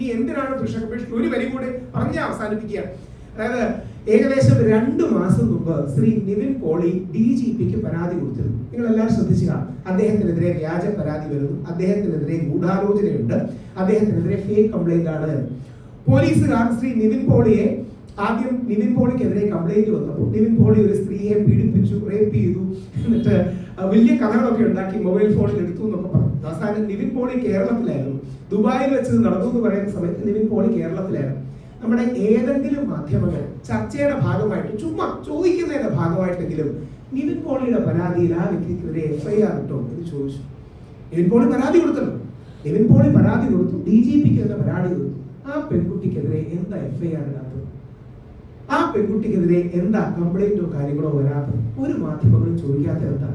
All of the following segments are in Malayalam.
ഇനി എന്തിനാണ് പുരുഷ കമ്മീഷൻ ഒരു വരി കൂടെ പറഞ്ഞ് അവസാനിപ്പിക്കുക? അതായത് ഏകദേശം രണ്ട് മാസം മുമ്പ് ശ്രീ നിവിൻ പോളി ഡി ജി പിക്ക് പരാതി കൊടുത്തിരുന്നു. നിങ്ങൾ എല്ലാവരും ശ്രദ്ധിച്ചുക. അദ്ദേഹത്തിനെതിരെ വ്യാജ പരാതി വരുന്നു. അദ്ദേഹത്തിനെതിരെ ഗൂഢാലോചനയുണ്ട്. അദ്ദേഹത്തിനെതിരെ ഫേക്ക് കംപ്ലൈന്റ് ആണ്. പോലീസുകാർ ശ്രീ നിവിൻ പോളിയെ ആദ്യം നിവിൻ പോളിക്കെതിരെ കംപ്ലൈന്റ് വന്നപ്പോൾ നിവിൻ പോളി ഒരു സ്ത്രീയെ പീഡിപ്പിച്ചു റേപ്പ് ചെയ്തു. എന്നിട്ട് വലിയ കഥകളൊക്കെ ഉണ്ടാക്കി മൊബൈൽ ഫോണിൽ എടുത്തു എന്നൊക്കെ പറഞ്ഞു. അവസാനം നിവിൻ പോളി കേരളത്തിലായിരുന്നു. ദുബായിൽ വെച്ച് നടന്നു എന്ന് പറയുന്ന സമയത്ത് നിവിൻ പോളി കേരളത്തിലായിരുന്നു. നമ്മുടെ ഏതെങ്കിലും മാധ്യമങ്ങൾ ചർച്ചയുടെ ഭാഗമായിട്ട് ചുമ്മാ ചോദിക്കുന്നതിന്റെ ഭാഗമായിട്ടെങ്കിലും നിവിൻ പോളിയുടെ പരാതിയിൽ ആ വ്യക്തിക്കെതിരെ എഫ്ഐആർ ഇട്ടോ എന്ന് ചോദിച്ചു. നിവിൻ പോളി പരാതി കൊടുത്തല്ലോ. നിവിൻ പോളി പരാതി കൊടുത്തു. ഡി ജി പിക്ക് പരാതി കൊടുത്തു. ആ പെൺകുട്ടിക്കെതിരെ എന്താ എഫ്ഐആർ ഇടാത്തത്? ആ പെൺകുട്ടിക്കെതിരെ എന്താ കംപ്ലൈന്റോ കാര്യങ്ങളോ വരാത്തത്? ഒരു മാധ്യമങ്ങളും ചോദിക്കാത്ത എന്താ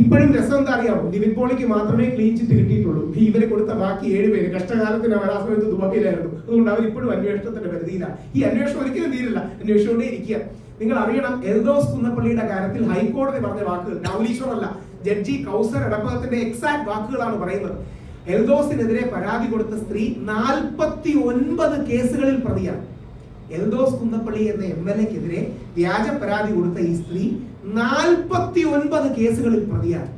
ഇപ്പോഴും രസം എന്താ അറിയാമോ നിവിൻ പോളിക്ക് മാത്രമേ ക്ലീൻ ചിറ്റ് കിട്ടിയിട്ടുള്ളൂ. ഇവരെ കൊടുത്ത ബാക്കി ഏഴുപേര് കഷ്ടകാലത്തിന് അവർ ആ സമയത്ത് ദുബായിലായിരുന്നു. അതുകൊണ്ട് അവർ ഇപ്പോഴും അന്വേഷണത്തിന്റെ പരിധിയില്ല ഈ അന്വേഷണം ഒരിക്കലും തീരില്ല. അന്വേഷിച്ചുകൊണ്ടേ ഇരിക്കുക. നിങ്ങൾ അറിയണം എൽദോസ് കുന്നപ്പള്ളിയുടെ കാര്യത്തിൽ ഹൈക്കോടതി പറഞ്ഞ വാക്കുകൾ നവലീശ്വർ അല്ല ജഡ്ജി കൗസർ എടപ്പകത്തിന്റെ എക്സാക്ട് വാക്കുകളാണ് പറയുന്നത്. എൽദോസിനെതിരെ പരാതി കൊടുത്ത സ്ത്രീ നാൽപ്പത്തി ഒൻപത് കേസുകളിൽ പ്രതിയാണ്. എൽദോസ് കുന്നപ്പള്ളി എന്ന എം എൽ എക്കെതിരെ വ്യാജ പരാതി കൊടുത്ത ഈ സ്ത്രീ നാൽപ്പത്തി ഒൻപത് കേസുകളിൽ പ്രതിയാണ്.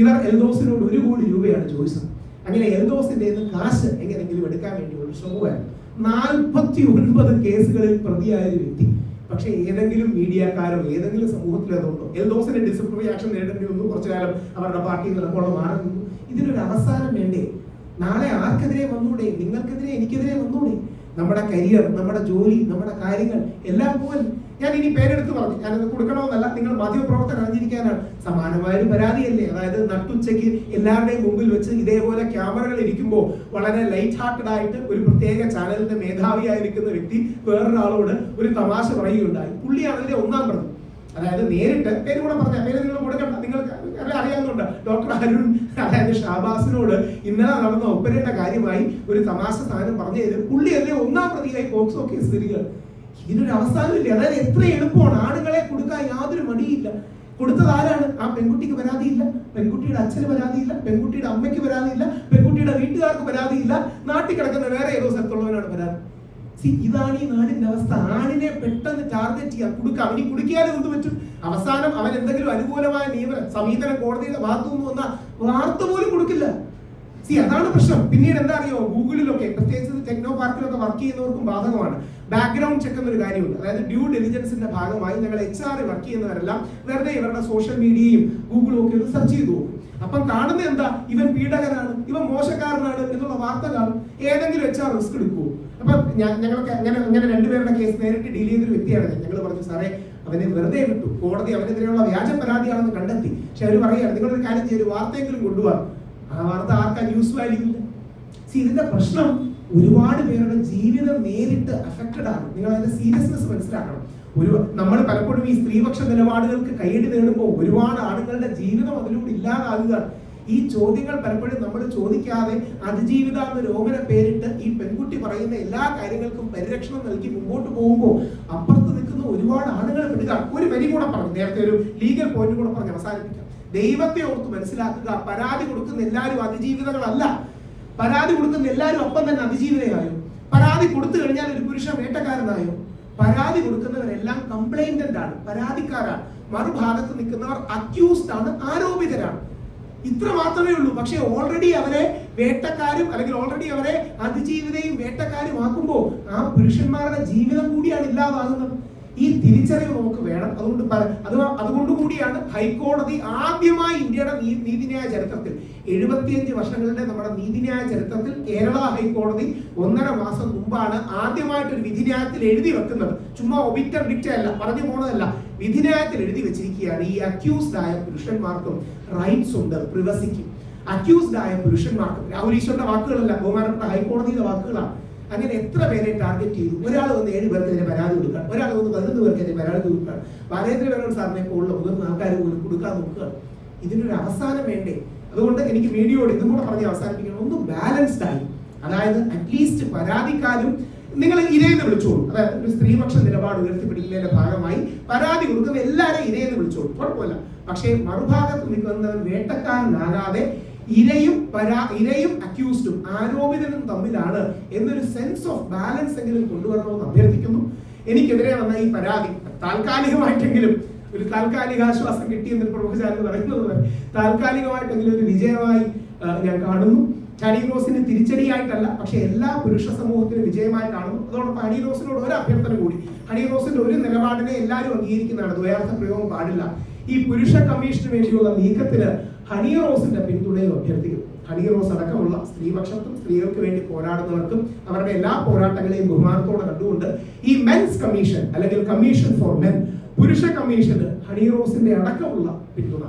ഇവർ എൽദോസിനോട് ഒരു കോടി രൂപയാണ് ചോദിച്ചത്. അങ്ങനെ എൽദോസിന്റെ നിന്ന് കാശ് എങ്ങനെങ്കിലും എടുക്കാൻ വേണ്ടി ഒരു ശ്രമമായിരുന്നു നാൽപ്പത്തി ഒൻപത് കേസുകളിൽ പ്രതിയായ ഒരു വ്യക്തി. പക്ഷെ ഏതെങ്കിലും മീഡിയക്കാരോ ഏതെങ്കിലും സമൂഹത്തിലോ അതുണ്ടോ? എൽദോസിന്റെ ഡിസിപ്ലിനറി ആക്ഷൻ നേടേണ്ടി വന്നു. കുറച്ചു കാലം അവരുടെ പാർട്ടി നിലപ്പോളം മാറി നിന്നു ഇതിനൊരു അവസാനം വേണ്ടേ? നാളെ ആർക്കെതിരെ വന്നൂടെ? നിങ്ങൾക്കെതിരെ എനിക്കെതിരെ വന്നൂടെ? നമ്മുടെ കരിയർ നമ്മുടെ ജോലി നമ്മുടെ കാര്യങ്ങൾ എല്ലാം പോകാൻ ഞാൻ ഇനി പേരെടുത്ത് പറഞ്ഞു. ഞാനത് കൊടുക്കണമെന്നല്ല. നിങ്ങൾ മാധ്യമപ്രവർത്തകർ അറിഞ്ഞിരിക്കാനാണ്. സമാനമായ ഒരു പരാതിയല്ലേ? അതായത് നട്ടുച്ചയ്ക്ക് എല്ലാവരുടെയും മുമ്പിൽ വെച്ച് ഇതേപോലെ ക്യാമറകൾ ഇരിക്കുമ്പോൾ വളരെ ലൈറ്റ് ഹാർട്ടഡ് ആയിട്ട് ഒരു പ്രത്യേക ചാനലിന്റെ മേധാവിയായിരിക്കുന്ന വ്യക്തി വേറൊരാളോട് ഒരു തമാശ പറയുകയുണ്ടായി. പുള്ളിയാണ് ഇതിലെ ഒന്നാം പ്രതി. അതായത് നേരിട്ട് പേര് കൂടെ പറഞ്ഞ പേര് നിങ്ങൾ കൊടുക്കണ്ട നിങ്ങൾക്ക് അറിയാവുന്നുണ്ട് ഡോക്ടർ അരുൺ അതായത് ഷാബാസിനോട് ഇന്നലെ നടന്ന ഒപ്പരയുടെ കാര്യമായി ഒരു തമാശ സാധനം പറഞ്ഞു തരും. പുള്ളി അല്ലെ ഒന്നാം പ്രതിയായി പോക്സോ കേസ് വരിക ഇതിനൊരു അവസാനമില്ല അതായത് എത്ര എളുപ്പമാണ് ആണുങ്ങളെ കൊടുക്കാൻ യാതൊരു മടിയില്ല. കൊടുത്തത് ആരാണ്? ആ പെൺകുട്ടിക്ക് പരാതിയില്ല. പെൺകുട്ടിയുടെ അച്ഛന് പരാതിയില്ല. പെൺകുട്ടിയുടെ അമ്മയ്ക്ക് പരാതിയില്ല. പെൺകുട്ടിയുടെ വീട്ടുകാർക്ക് പരാതിയില്ല. നാട്ടിൽ കിടക്കുന്ന വേറെ ഏതോ സ്ഥലത്തുള്ളവനാണ് പരാതി. ഇതാണ് ഈ നാടിന്റെ അവസ്ഥ. ആണിനെ പെട്ടെന്ന് ടാർഗറ്റ് ചെയ്യാൻ കൊടുക്കാം ഇനി കുടിക്കാനും എന്ത് പറ്റും? അവസാനം അവൻ എന്തെങ്കിലും അനുകൂലമായ നിയമനം സമീപനം കോടതിയുടെ ഭാഗത്തു നിന്ന് വന്ന വാർത്ത പോലും കൊടുക്കില്ല. സി അതാണ് പ്രശ്നം. പിന്നീട് എന്താ അറിയോ? ഗൂഗിളിലൊക്കെ പ്രത്യേകിച്ച് ടെക്നോ പാർക്കിലൊക്കെ വർക്ക് ചെയ്യുന്നവർക്കും ബാധകമാണ്. ബാക്ക്ഗ്രൗണ്ട് ചെക്ക് എന്നൊരു കാര്യമുണ്ട്. അതായത് ഡ്യൂ ഡെലിജൻസിന്റെ ഭാഗമായി ഞങ്ങൾ എച്ച് ആർ വർക്ക് ചെയ്യുന്നവരെല്ലാം വെറുതെ ഇവരുടെ സോഷ്യൽ മീഡിയയും ഗൂഗിളും ഒക്കെ ഒന്ന് സെർച്ച് ചെയ്തു പോകും അപ്പം കാണുന്ന എന്താ? ഇവൻ പീഡകനാണ് ഇവൻ മോശക്കാരനാണ് എന്നുള്ള വാർത്ത കാണും. ഏതെങ്കിലും എച്ച് ആർ റിസ്ക് എടുക്കുമോ അപ്പൊ ഞങ്ങളൊക്കെ അങ്ങനെ അങ്ങനെ രണ്ടുപേരുടെ കേസ് നേരിട്ട് ഡീൽ ചെയ്തൊരു വ്യക്തിയാണ്. ഞങ്ങൾ പറഞ്ഞു സാറേ അവനെ വെറുതെ വിട്ടു. കോടതി അവനെതിരെയുള്ള വ്യാജ പരാതിയാണെന്ന് കണ്ടെത്തി. പക്ഷെ അവർ പറയുകയാണ് നിങ്ങളൊരു കാര്യം ചെയ്യൊരു വാർത്തയെങ്കിലും കൊണ്ടുപോകാം ആ വാർത്ത ആർക്കാ ന്യൂസ് വാല്യൂ ഇല്ല സി ഇതിന്റെ പ്രശ്നം ഒരുപാട് പേരുടെ ജീവിതം നേരിട്ട് അഫക്റ്റഡ് ആണ്. നിങ്ങൾ അതിന്റെ സീരിയസ്നെസ് മനസ്സിലാക്കണം. ഒരു നമ്മൾ പലപ്പോഴും ഈ സ്ത്രീപക്ഷ നിലപാടുകൾക്ക് കൈയടി നേടുമ്പോൾ ഒരുപാട് ആളുകളുടെ ജീവിതം അതിലൂടെ ഇല്ലാതാകുകയാണ്. ഈ ചോദ്യങ്ങൾ പലപ്പോഴും നമ്മൾ ചോദിക്കാതെ അതിജീവിത എന്ന രോഗനെ പേരിട്ട് ഈ പെൺകുട്ടി പറയുന്ന എല്ലാ കാര്യങ്ങൾക്കും പരിരക്ഷണം നൽകി മുമ്പോട്ട് പോകുമ്പോൾ അപ്പുറത്ത് നിൽക്കുന്ന ഒരുപാട് ആളുകൾ പെടുക ഒരു വരി കൂടെ പറഞ്ഞു. നേരത്തെ ഒരു ലീഗൽ പോയിന്റ് കൂടെ പറഞ്ഞ് അവസാനിപ്പിക്കാം. ദൈവത്തെ ഓർത്ത് മനസ്സിലാക്കുക. പരാതി കൊടുക്കുന്ന എല്ലാവരും അതിജീവിതകളല്ല പരാതി കൊടുക്കുന്ന എല്ലാവരും ഒപ്പം തന്നെ അതിജീവിതയായോ? പരാതി കൊടുത്തു കഴിഞ്ഞാൽ ഒരു പുരുഷൻ വേട്ടക്കാരനായോ? പരാതി കൊടുക്കുന്നവരെല്ലാം കംപ്ലൈന്റന്റ് ആണ് പരാതിക്കാരാണ്. മറുഭാഗത്ത് നിൽക്കുന്നവർ അക്യൂസ്ഡ് ആണ് ആരോപിതരാണ്. ഇത്ര മാത്രമേ ഉള്ളൂ. പക്ഷേ ഓൾറെഡി അവരെ വേട്ടക്കാരും അല്ലെങ്കിൽ ഓൾറെഡി അവരെ അതിജീവിതയും വേട്ടക്കാരും ആക്കുമ്പോൾ ആ പുരുഷന്മാരുടെ ജീവിതം കൂടിയാണ് ഇല്ലാതാകുന്നത്. ഈ തിരിച്ചറിവ് നമുക്ക് വേണം. അതുകൊണ്ട് അത് അതുകൊണ്ട് കൂടിയാണ് ഹൈക്കോടതി ആദ്യമായി ഇന്ത്യയുടെ നീതിന്യായ ചരിത്രത്തിൽ എഴുപത്തിയഞ്ച് വർഷങ്ങളുടെ നമ്മുടെ നീതിന്യായ ചരിത്രത്തിൽ കേരള ഹൈക്കോടതി ഒന്നര മാസം മുമ്പാണ് ആദ്യമായിട്ട് ഒരു വിധിന്യായത്തിൽ എഴുതി വെക്കുന്നത്. ചുമ്മാ ഒബിറ്റർ ഡിക്റ്റ അല്ല പറഞ്ഞു പോണതല്ല. വിധിന്യായത്തിൽ എഴുതി വെച്ചിരിക്കുകയാണ് ഈ അക്യൂസ്ഡ് ആയ പുരുഷന്മാർക്കും റൈറ്റ്സ് ഉണ്ട് പ്രിവസിക്കും അക്യൂസ്ഡ് ആയ പുരുഷന്മാർക്കും രാഹുൽ ഈശ്വറിന്റെ വാക്കുകളല്ല ബഹുമാനപ്പെട്ട ഹൈക്കോടതിയുടെ വാക്കുകളാണ്. അങ്ങനെ എത്ര പേരെ ടാർഗറ്റ് ചെയ്തു? ഒരാൾ വന്ന് ഏഴ് പേർക്കെതിരെ പരാതി കൊടുക്കാൻ ഒരാൾ വന്ന് പതിനൊന്ന് പേർക്കെതിരെ പരാതി കൊടുക്കാൻ. ബാലേന്ദ്ര വേണോ സാറിനെ പോലുള്ള മുതിർന്ന ആൾക്കാർ പോലും കൊടുക്കാൻ നോക്കുക. ഇതിനൊരു അവസാനം വേണ്ടേ? അതുകൊണ്ട് എനിക്ക് മീഡിയോട് ഇതും കൂടെ പറഞ്ഞ് അവസാനിപ്പിക്കണം. ഒന്ന് ബാലൻസ്ഡ് ആയി. അതായത് അറ്റ്ലീസ്റ്റ് പരാതിക്കാരും നിങ്ങൾ ഇരയെന്ന് വിളിച്ചോളൂ. അതായത് ഒരു സ്ത്രീപക്ഷ നിലപാട് ഉയർത്തിപ്പിടിക്കുന്നതിന്റെ ഭാഗമായി പരാതി കൊടുക്കുന്ന എല്ലാവരെയും ഇരയെന്ന് വിളിച്ചോളൂ. കുഴപ്പമില്ല. പക്ഷേ മറുഭാഗത്ത് നിൽക്കുന്നവൻ വേട്ടക്കാരനാകാതെ ഇരയും പരാ ഇരയും അക്യൂസ്ഡും ആരോപിതനും തമ്മിലാണ് എന്നൊരു സെൻസ് ഓഫ് ബാലൻസ് എങ്കിലും കൊണ്ടുവരണമെന്ന് അഭ്യർത്ഥിക്കുന്നു. എനിക്കെതിരെ വന്ന ഈ പരാതി താൽക്കാലികമായിട്ടെങ്കിലും ഒരു താൽക്കാലിക ആശ്വാസം കിട്ടിയെന്ന് പ്രൊഫസർ പറയുന്നത്. വരെ താൽക്കാലികമായിട്ടെങ്കിലും ഒരു വിജയമായി ഞാൻ കാണുന്നു. ഹണി റോസിന് തിരിച്ചടിയായിട്ടല്ല പക്ഷെ എല്ലാ പുരുഷ സമൂഹത്തിനും വിജയമായി കാണുന്നു. അതോടൊപ്പം ഹണി ഒരു അഭ്യർത്ഥന കൂടി. ഹണി ഒരു നിലപാടിനെ എല്ലാവരും അംഗീകരിക്കുന്നതാണ്. ദ്വയാർത്ഥ പ്രയോഗം പാടില്ല. ഈ പുരുഷ കമ്മീഷന് വേണ്ടിയുള്ള നീക്കത്തിന് ഹണി റോസിന്റെ പിന്തുണയും അഭ്യർത്ഥിക്കുന്നു ഹണി റോസ് അടക്കമുള്ള സ്ത്രീപക്ഷത്തും സ്ത്രീകൾക്ക് വേണ്ടി പോരാടുന്നവർക്കും അവരുടെ എല്ലാ പോരാട്ടങ്ങളെയും ബഹുമാനത്തോടെ കണ്ടുകൊണ്ട് ഈ മെൻസ് കമ്മീഷൻ അല്ലെങ്കിൽ കമ്മീഷൻ ഫോർ മെൻ പുരുഷ കമ്മീഷന് ഹണി റോസിന്റെ അടക്കമുള്ള പിന്തുണ.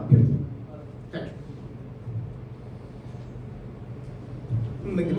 എന്തെങ്കിലും